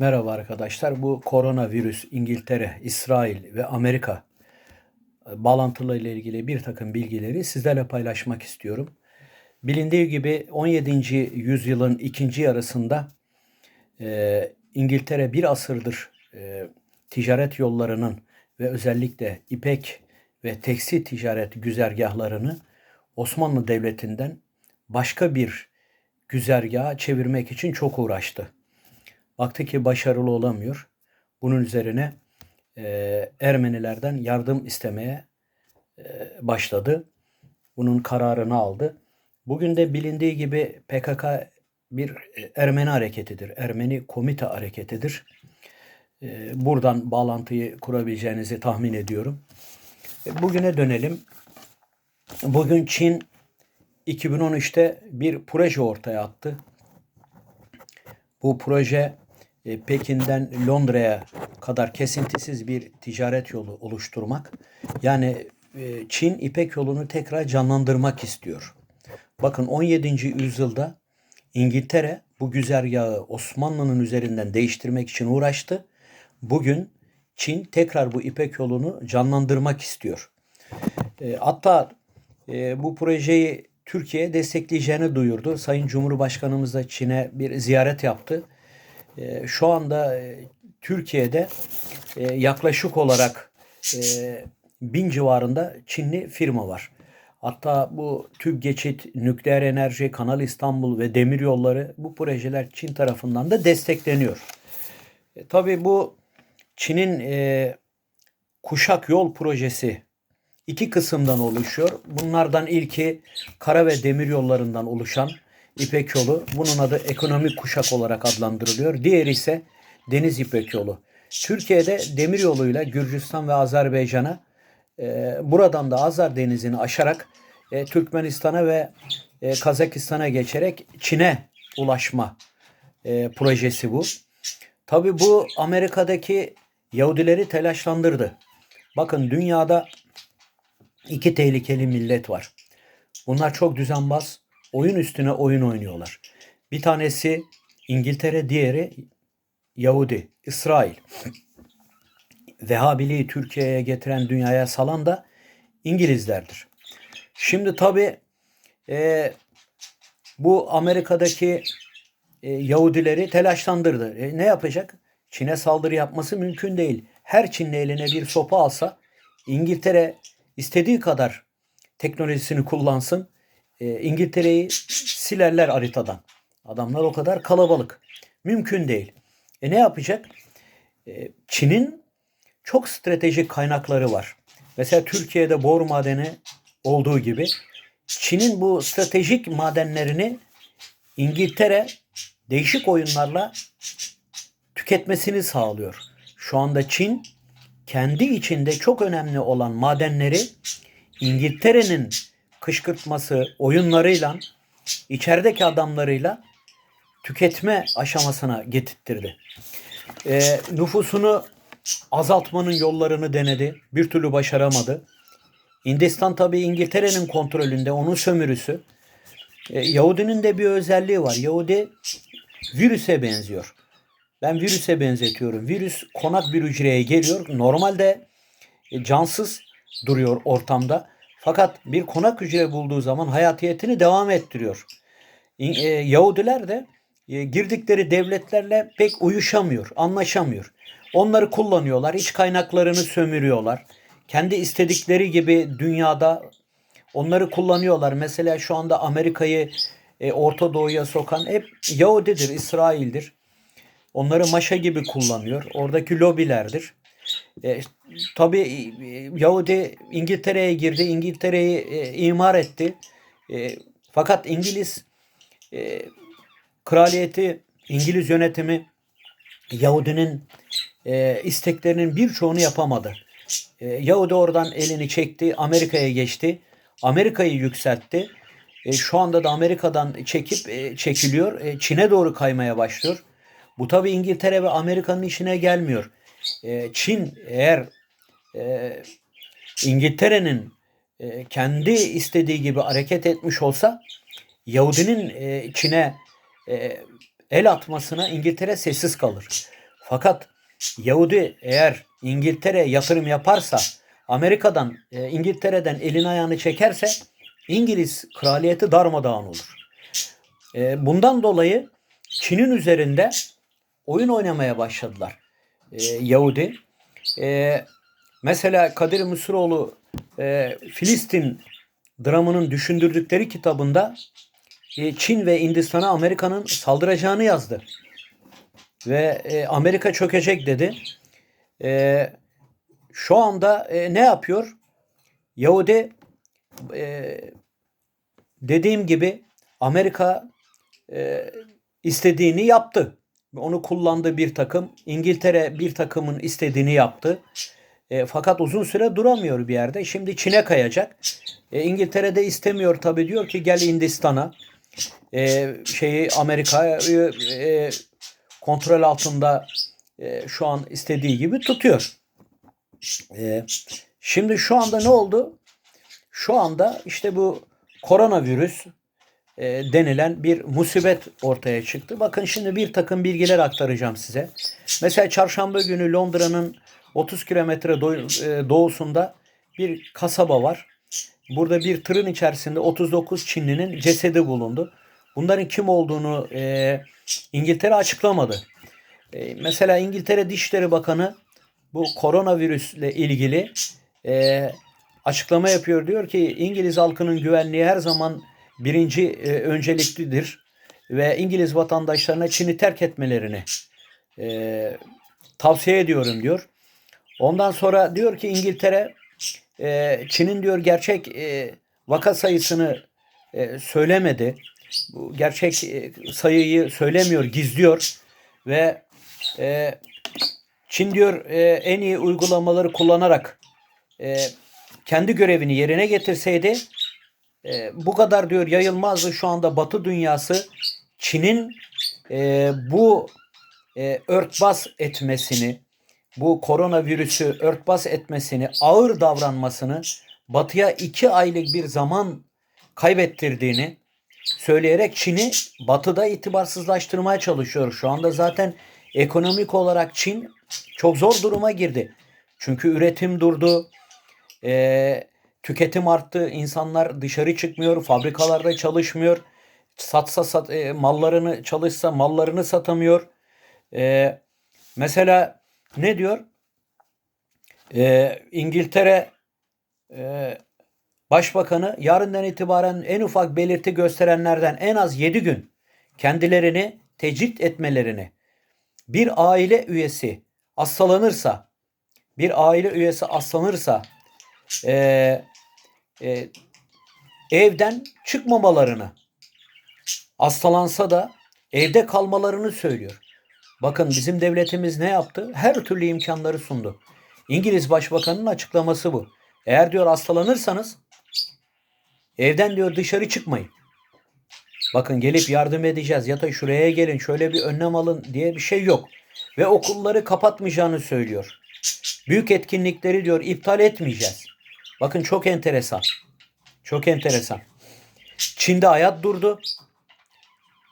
Merhaba arkadaşlar. Bu koronavirüs İngiltere, İsrail ve Amerika e, bağlantılarıyla ilgili bir takım bilgileri sizlerle paylaşmak istiyorum. Bilindiği gibi 17. yüzyılın ikinci yarısında e, İngiltere bir asırdır e, ticaret yollarının ve özellikle ipek ve tekstil ticaret güzergahlarını Osmanlı Devleti'nden başka bir güzergaha çevirmek için çok uğraştı. Baktı ki başarılı olamıyor. Bunun üzerine e, Ermenilerden yardım istemeye e, başladı. Bunun kararını aldı. Bugün de bilindiği gibi PKK bir Ermeni hareketidir. Ermeni komite hareketidir. E, buradan bağlantıyı kurabileceğinizi tahmin ediyorum. E, bugüne dönelim. Bugün Çin 2013'te bir proje ortaya attı. Bu proje Pekin'den Londra'ya kadar kesintisiz bir ticaret yolu oluşturmak. Yani e, Çin İpek yolunu tekrar canlandırmak istiyor. Bakın 17. yüzyılda İngiltere bu güzergahı Osmanlı'nın üzerinden değiştirmek için uğraştı. Bugün Çin tekrar bu İpek yolunu canlandırmak istiyor. E, hatta bu projeyi Türkiye destekleyeceğini duyurdu. Sayın Cumhurbaşkanımız da Çin'e bir ziyaret yaptı. Ee, şu anda e, Türkiye'de e, yaklaşık olarak e, bin civarında Çinli firma var. Hatta bu tüp geçit, nükleer enerji, Kanal İstanbul ve demir yolları bu projeler Çin tarafından da destekleniyor. E, tabii bu Çin'in e, kuşak yol projesi iki kısımdan oluşuyor. Bunlardan ilki kara ve demir yollarından oluşan İpek yolu. Bunun adı ekonomik kuşak olarak adlandırılıyor. Diğeri ise deniz İpek yolu. Türkiye'de demir yoluyla Gürcistan ve Azerbaycan'a e, buradan da Azar denizini aşarak e, Türkmenistan'a ve e, Kazakistan'a geçerek Çin'e ulaşma e, projesi bu. Tabi bu Amerika'daki Yahudileri telaşlandırdı. Bakın dünyada iki tehlikeli millet var. Bunlar çok düzenbaz, oyun üstüne oyun oynuyorlar. Bir tanesi İngiltere, diğeri Yahudi, İsrail. Vehhabiliği Türkiye'ye getiren dünyaya salan da İngilizlerdir. Şimdi tabi e, bu Amerika'daki e, Yahudileri telaşlandırdı. E, ne yapacak? Çin'e saldırı yapması mümkün değil. Her Çinli eline bir sopa alsa İngiltere istediği kadar teknolojisini kullansın e, İngiltere'yi silerler haritadan. Adamlar o kadar kalabalık. Mümkün değil. E ne yapacak? E, Çin'in çok stratejik kaynakları var. Mesela Türkiye'de bor madeni olduğu gibi Çin'in bu stratejik madenlerini İngiltere değişik oyunlarla tüketmesini sağlıyor. Şu anda Çin kendi içinde çok önemli olan madenleri İngiltere'nin kışkırtması, oyunlarıyla, içerideki adamlarıyla tüketme aşamasına getirtirdi. E, nüfusunu azaltmanın yollarını denedi. Bir türlü başaramadı. Hindistan tabii İngiltere'nin kontrolünde, onun sömürüsü. E, Yahudinin de bir özelliği var. Yahudi virüse benziyor. Ben virüse benzetiyorum. Virüs konak bir hücreye geliyor. Normalde e, cansız duruyor ortamda. Fakat bir konak hücre bulduğu zaman hayatiyetini devam ettiriyor. E, Yahudiler de e, girdikleri devletlerle pek uyuşamıyor, anlaşamıyor. Onları kullanıyorlar, iç kaynaklarını sömürüyorlar. Kendi istedikleri gibi dünyada onları kullanıyorlar. Mesela şu anda Amerika'yı e, Orta Doğu'ya sokan hep Yahudidir, İsrail'dir. Onları maşa gibi kullanıyor. Oradaki lobilerdir. E, tabii e, Yahudi İngiltere'ye girdi. İngiltere'yi e, imar etti. E, fakat İngiliz e, kraliyeti, İngiliz yönetimi Yahudinin e, isteklerinin birçoğunu yapamadı. E, Yahudi oradan elini çekti, Amerika'ya geçti. Amerika'yı yükseltti. E, şu anda da Amerika'dan çekip e, çekiliyor. E, Çin'e doğru kaymaya başlıyor. Bu tabi İngiltere ve Amerika'nın işine gelmiyor. E, Çin eğer e, İngiltere'nin e, kendi istediği gibi hareket etmiş olsa Yahudinin e, Çin'e el atmasına İngiltere sessiz kalır. Fakat Yahudi eğer İngiltere yatırım yaparsa, Amerika'dan, İngiltere'den elini ayağını çekerse İngiliz kraliyeti darmadağın olur. Bundan dolayı Çin'in üzerinde oyun oynamaya başladılar e, Yahudi. E, mesela Kadir Mısıroğlu e, Filistin dramının düşündürdükleri kitabında e, Çin ve Hindistan'a Amerika'nın saldıracağını yazdı. Ve e, Amerika çökecek dedi. E, şu anda e, ne yapıyor? Yahudi e, dediğim gibi Amerika e, istediğini yaptı. Onu kullandı bir takım. İngiltere bir takımın istediğini yaptı. E, fakat uzun süre duramıyor bir yerde. Şimdi Çin'e kayacak. E, İngiltere de istemiyor tabii diyor ki gel Hindistan'a. E, şeyi Amerika'yı e, kontrol altında e, şu an istediği gibi tutuyor. E, şimdi şu anda ne oldu? Şu anda işte bu koronavirüs e, denilen bir musibet ortaya çıktı. Bakın şimdi bir takım bilgiler aktaracağım size. Mesela çarşamba günü Londra'nın 30 kilometre e, doğusunda bir kasaba var. Burada bir tırın içerisinde 39 Çinlinin cesedi bulundu. Bunların kim olduğunu e, İngiltere açıklamadı. E, mesela İngiltere Dışişleri Bakanı bu koronavirüsle ilgili e, açıklama yapıyor. Diyor ki İngiliz halkının güvenliği her zaman birinci e, önceliklidir ve İngiliz vatandaşlarına Çin'i terk etmelerini e, tavsiye ediyorum diyor. Ondan sonra diyor ki İngiltere e, Çin'in diyor gerçek e, vaka sayısını e, söylemedi. Bu gerçek e, sayıyı söylemiyor, gizliyor ve e, Çin diyor e, en iyi uygulamaları kullanarak e, kendi görevini yerine getirseydi e, bu kadar diyor yayılmazdı şu anda Batı dünyası Çin'in e, bu e, örtbas etmesini, bu koronavirüsü örtbas etmesini, ağır davranmasını Batı'ya iki aylık bir zaman kaybettirdiğini söyleyerek Çin'i Batı'da itibarsızlaştırmaya çalışıyor. Şu anda zaten ekonomik olarak Çin çok zor duruma girdi. Çünkü üretim durdu, e, tüketim arttı, insanlar dışarı çıkmıyor, fabrikalarda çalışmıyor. Satsa sat, e, mallarını çalışsa mallarını satamıyor. E, mesela ne diyor? E, İngiltere e, Başbakanı yarından itibaren en ufak belirti gösterenlerden en az 7 gün kendilerini tecrit etmelerini bir aile üyesi hastalanırsa bir aile üyesi hastalanırsa e, e, evden çıkmamalarını hastalansa da evde kalmalarını söylüyor. Bakın bizim devletimiz ne yaptı? Her türlü imkanları sundu. İngiliz Başbakanı'nın açıklaması bu. Eğer diyor hastalanırsanız evden diyor dışarı çıkmayın. Bakın gelip yardım edeceğiz ya da şuraya gelin şöyle bir önlem alın diye bir şey yok. Ve okulları kapatmayacağını söylüyor. Büyük etkinlikleri diyor iptal etmeyeceğiz. Bakın çok enteresan. Çok enteresan. Çin'de hayat durdu.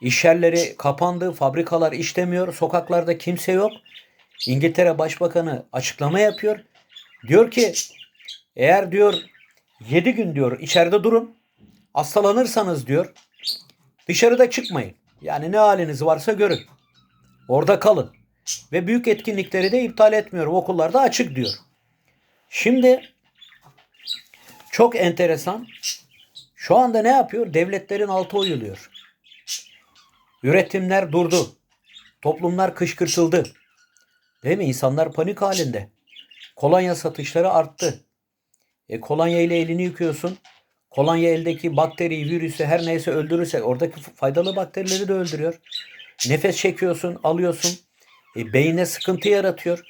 İş yerleri kapandı, fabrikalar işlemiyor, sokaklarda kimse yok. İngiltere Başbakanı açıklama yapıyor. Diyor ki eğer diyor 7 gün diyor içeride durun. Hastalanırsanız diyor dışarıda çıkmayın. Yani ne haliniz varsa görün. Orada kalın. Ve büyük etkinlikleri de iptal etmiyorum. Okullarda açık diyor. Şimdi çok enteresan. Şu anda ne yapıyor? Devletlerin altı oyuluyor. Üretimler durdu. Toplumlar kışkırtıldı. Değil mi? İnsanlar panik halinde. Kolonya satışları arttı. E, kolonya ile elini yıkıyorsun. Kolonya eldeki bakteriyi, virüsü her neyse öldürürse oradaki faydalı bakterileri de öldürüyor. Nefes çekiyorsun, alıyorsun. E, beyne sıkıntı yaratıyor.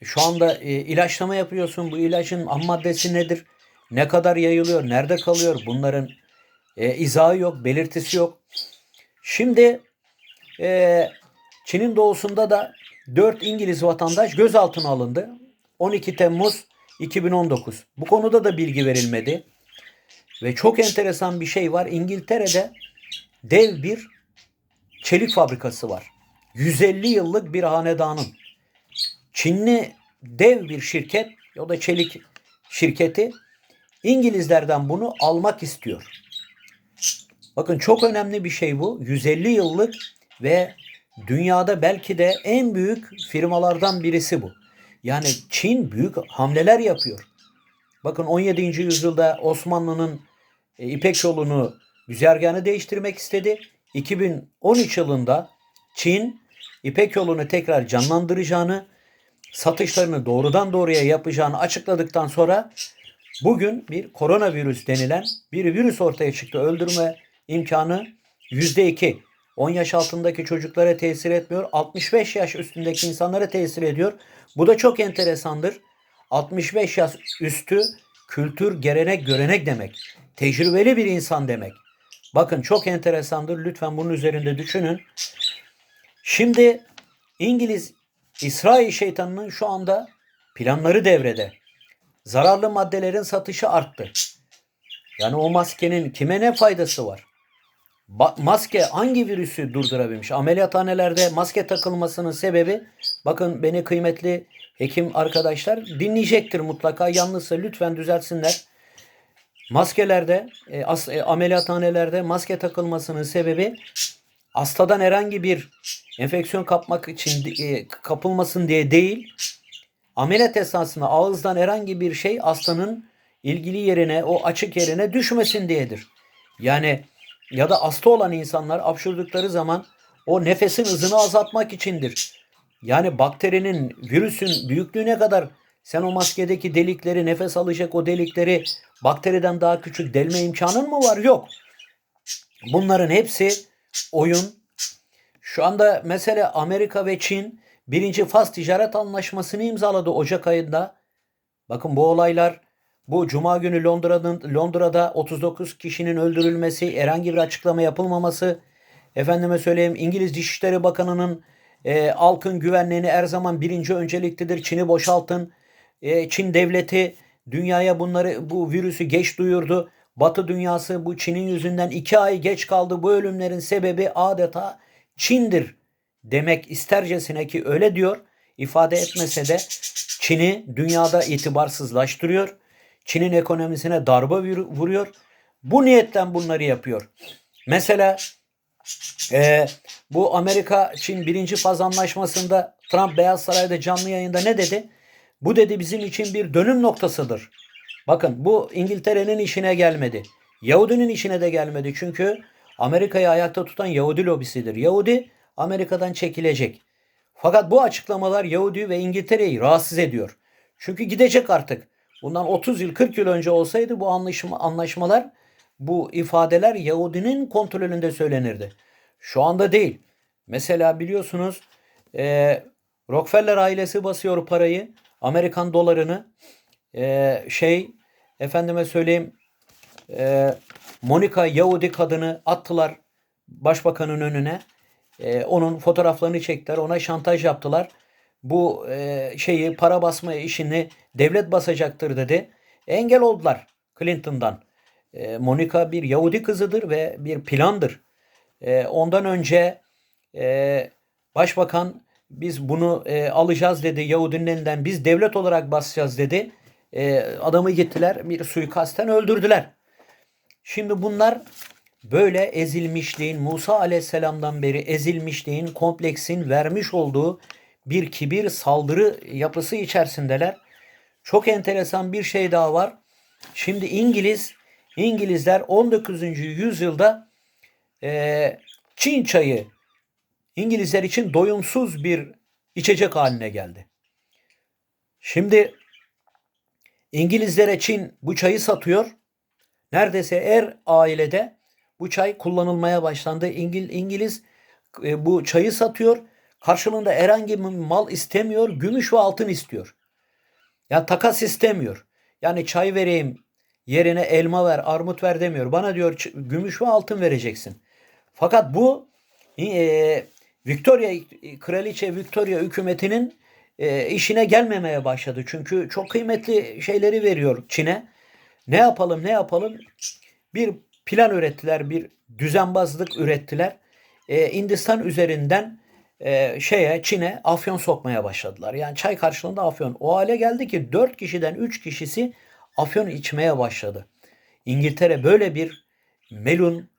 E, şu anda e, ilaçlama yapıyorsun. Bu ilacın ham maddesi nedir? Ne kadar yayılıyor? Nerede kalıyor? Bunların e, izahı yok, belirtisi yok. Şimdi e, Çin'in doğusunda da 4 İngiliz vatandaş gözaltına alındı. 12 Temmuz 2019. Bu konuda da bilgi verilmedi. Ve çok enteresan bir şey var. İngiltere'de dev bir çelik fabrikası var. 150 yıllık bir hanedanın Çinli dev bir şirket, o da çelik şirketi İngilizlerden bunu almak istiyor. Bakın çok önemli bir şey bu. 150 yıllık ve dünyada belki de en büyük firmalardan birisi bu. Yani Çin büyük hamleler yapıyor. Bakın 17. yüzyılda Osmanlı'nın e, İpek yolunu güzergahını değiştirmek istedi. 2013 yılında Çin İpek yolunu tekrar canlandıracağını, satışlarını doğrudan doğruya yapacağını açıkladıktan sonra bugün bir koronavirüs denilen bir virüs ortaya çıktı. Öldürme imkanı %2. 10 yaş altındaki çocuklara tesir etmiyor. 65 yaş üstündeki insanlara tesir ediyor. Bu da çok enteresandır. 65 yaş üstü kültür, gelenek, görenek demek. Tecrübeli bir insan demek. Bakın çok enteresandır. Lütfen bunun üzerinde düşünün. Şimdi İngiliz İsrail şeytanının şu anda planları devrede. Zararlı maddelerin satışı arttı. Yani o maskenin kime ne faydası var? Ba- maske hangi virüsü durdurabilmiş? Ameliyathanelerde maske takılmasının sebebi bakın beni kıymetli hekim arkadaşlar dinleyecektir mutlaka. Yanlışsa lütfen düzeltsinler. Maskelerde, e, as- e, ameliyathanelerde maske takılmasının sebebi hastadan herhangi bir enfeksiyon kapmak için e, kapılmasın diye değil. Ameliyat esnasında ağızdan herhangi bir şey hastanın ilgili yerine, o açık yerine düşmesin diyedir. Yani ya da hasta olan insanlar hapşurdukları zaman o nefesin hızını azaltmak içindir. Yani bakterinin, virüsün büyüklüğüne kadar sen o maskedeki delikleri, nefes alacak o delikleri bakteriden daha küçük delme imkanın mı var? Yok. Bunların hepsi oyun. Şu anda mesela Amerika ve Çin birinci faz ticaret anlaşmasını imzaladı Ocak ayında. Bakın bu olaylar bu Cuma günü Londra'nın Londra'da 39 kişinin öldürülmesi, herhangi bir açıklama yapılmaması, efendime söyleyeyim İngiliz Dışişleri Bakanı'nın e, halkın güvenliğini her zaman birinci önceliklidir. Çin'i boşaltın. E, Çin devleti dünyaya bunları bu virüsü geç duyurdu. Batı dünyası bu Çin'in yüzünden iki ay geç kaldı. Bu ölümlerin sebebi adeta Çin'dir demek istercesine ki öyle diyor. ifade etmese de Çin'i dünyada itibarsızlaştırıyor. Çin'in ekonomisine darbe vuruyor. Bu niyetten bunları yapıyor. Mesela e, bu Amerika-Çin birinci faz anlaşmasında Trump Beyaz Saray'da canlı yayında ne dedi? Bu dedi bizim için bir dönüm noktasıdır. Bakın bu İngiltere'nin işine gelmedi. Yahudinin işine de gelmedi. Çünkü Amerika'yı ayakta tutan Yahudi lobisidir. Yahudi Amerika'dan çekilecek. Fakat bu açıklamalar Yahudi ve İngiltere'yi rahatsız ediyor. Çünkü gidecek artık. Bundan 30 yıl 40 yıl önce olsaydı bu anlaşma, anlaşmalar bu ifadeler Yahudinin kontrolünde söylenirdi. Şu anda değil. Mesela biliyorsunuz e, Rockefeller ailesi basıyor parayı. Amerikan dolarını e, şey efendime söyleyeyim e, Monica Yahudi kadını attılar başbakanın önüne. E, onun fotoğraflarını çektiler. Ona şantaj yaptılar. Bu e, şeyi para basma işini devlet basacaktır dedi. Engel oldular Clinton'dan. E, Monica bir Yahudi kızıdır ve bir plandır. E, ondan önce e, başbakan biz bunu e, alacağız dedi Yahudinin elinden. Biz devlet olarak basacağız dedi. E, adamı gittiler bir suikasten öldürdüler. Şimdi bunlar böyle ezilmişliğin Musa aleyhisselamdan beri ezilmişliğin kompleksin vermiş olduğu bir kibir saldırı yapısı içerisindeler. Çok enteresan bir şey daha var. Şimdi İngiliz İngilizler 19. yüzyılda e, Çin çayı İngilizler için doyumsuz bir içecek haline geldi. Şimdi İngilizlere Çin bu çayı satıyor. Neredeyse her ailede bu çay kullanılmaya başlandı. İngil, İngiliz e, bu çayı satıyor. Karşılığında herhangi bir mal istemiyor. Gümüş ve altın istiyor. Yani takas istemiyor. Yani çay vereyim yerine elma ver, armut ver demiyor. Bana diyor gümüş ve altın vereceksin. Fakat bu e, Victoria Kraliçe Victoria hükümetinin e, işine gelmemeye başladı. Çünkü çok kıymetli şeyleri veriyor Çin'e. Ne yapalım ne yapalım? Bir plan ürettiler, bir düzenbazlık ürettiler. E, Hindistan üzerinden e, şeye Çin'e afyon sokmaya başladılar. Yani çay karşılığında afyon. O hale geldi ki 4 kişiden 3 kişisi afyon içmeye başladı. İngiltere böyle bir melun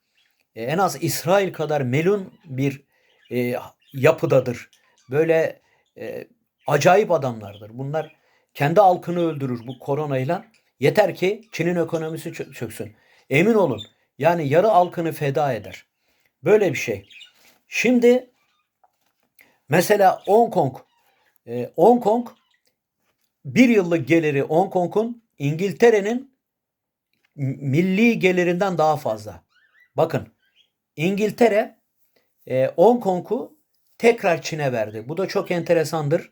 e, en az İsrail kadar melun bir e, yapıdadır. Böyle e, acayip adamlardır. Bunlar kendi halkını öldürür bu koronayla. Yeter ki Çin'in ekonomisi çö- çöksün. Emin olun. Yani yarı halkını feda eder. Böyle bir şey. Şimdi mesela Hong Kong. E, Hong Kong bir yıllık geliri Hong Kong'un İngiltere'nin milli gelirinden daha fazla. Bakın İngiltere e, Hong Kong'u tekrar Çin'e verdi. Bu da çok enteresandır.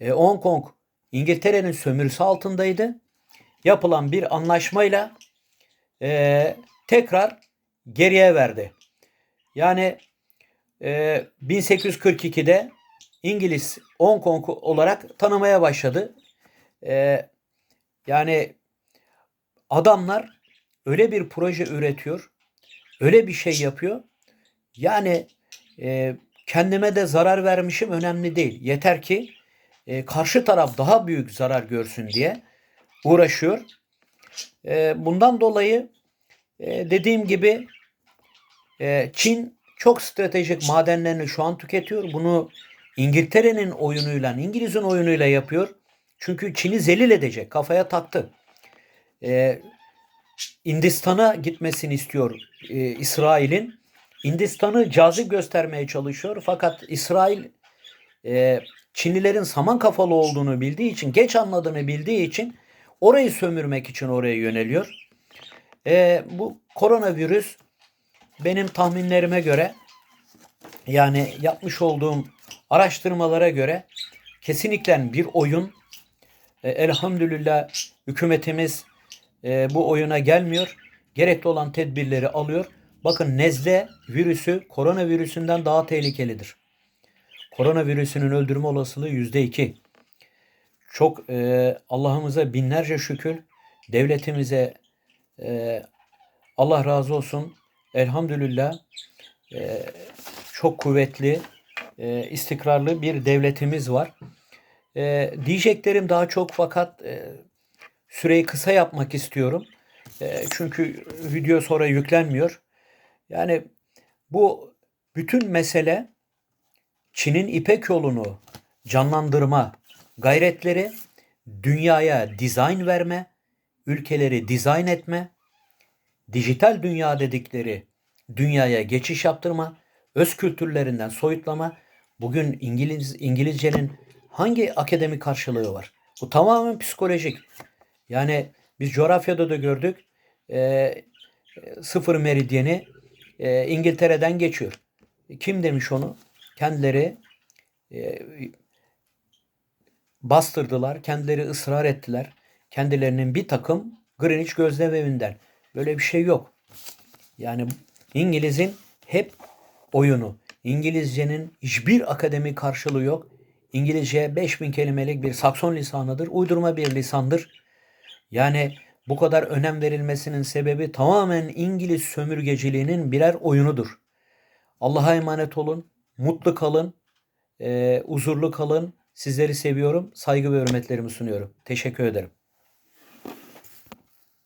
E, Hong Kong İngiltere'nin sömürüsü altındaydı. Yapılan bir anlaşmayla e, tekrar geriye verdi. Yani e, 1842'de İngiliz Hong Kong olarak tanımaya başladı. E, yani adamlar öyle bir proje üretiyor, öyle bir şey yapıyor. Yani e, kendime de zarar vermişim önemli değil. Yeter ki e, karşı taraf daha büyük zarar görsün diye uğraşıyor. E, bundan dolayı e, dediğim gibi e, Çin çok stratejik madenlerini şu an tüketiyor. Bunu İngiltere'nin oyunuyla, İngiliz'in oyunuyla yapıyor. Çünkü Çin'i zelil edecek. Kafaya taktı. E, Hindistan'a gitmesini istiyor e, İsrail'in. Hindistan'ı cazip göstermeye çalışıyor. Fakat İsrail e, Çinlilerin saman kafalı olduğunu bildiği için, geç anladığını bildiği için orayı sömürmek için oraya yöneliyor. E, bu koronavirüs benim tahminlerime göre yani yapmış olduğum araştırmalara göre kesinlikle bir oyun. E, elhamdülillah hükümetimiz e, bu oyuna gelmiyor. Gerekli olan tedbirleri alıyor. Bakın nezle virüsü koronavirüsünden daha tehlikelidir. Koronavirüsünün öldürme olasılığı yüzde iki. Çok e, Allah'ımıza binlerce şükür. Devletimize e, Allah razı olsun. Elhamdülillah e, çok kuvvetli, e, istikrarlı bir devletimiz var. E, diyeceklerim daha çok fakat süreyi kısa yapmak istiyorum. Çünkü video sonra yüklenmiyor. Yani bu bütün mesele Çin'in İpek yolunu canlandırma gayretleri, dünyaya dizayn verme, ülkeleri dizayn etme, dijital dünya dedikleri dünyaya geçiş yaptırma, öz kültürlerinden soyutlama. Bugün İngiliz İngilizcenin hangi akademik karşılığı var? Bu tamamen psikolojik. Yani biz coğrafyada da gördük. E, sıfır meridyeni e, İngiltere'den geçiyor. Kim demiş onu? Kendileri e, bastırdılar, kendileri ısrar ettiler. Kendilerinin bir takım Greenwich gözlem evinden. Böyle bir şey yok. Yani İngiliz'in hep oyunu. İngilizcenin hiçbir akademik karşılığı yok. İngilizce 5000 kelimelik bir Sakson lisanıdır. Uydurma bir lisandır. Yani bu kadar önem verilmesinin sebebi tamamen İngiliz sömürgeciliğinin birer oyunudur. Allah'a emanet olun. Mutlu kalın. E, huzurlu kalın. Sizleri seviyorum. Saygı ve hürmetlerimi sunuyorum. Teşekkür ederim.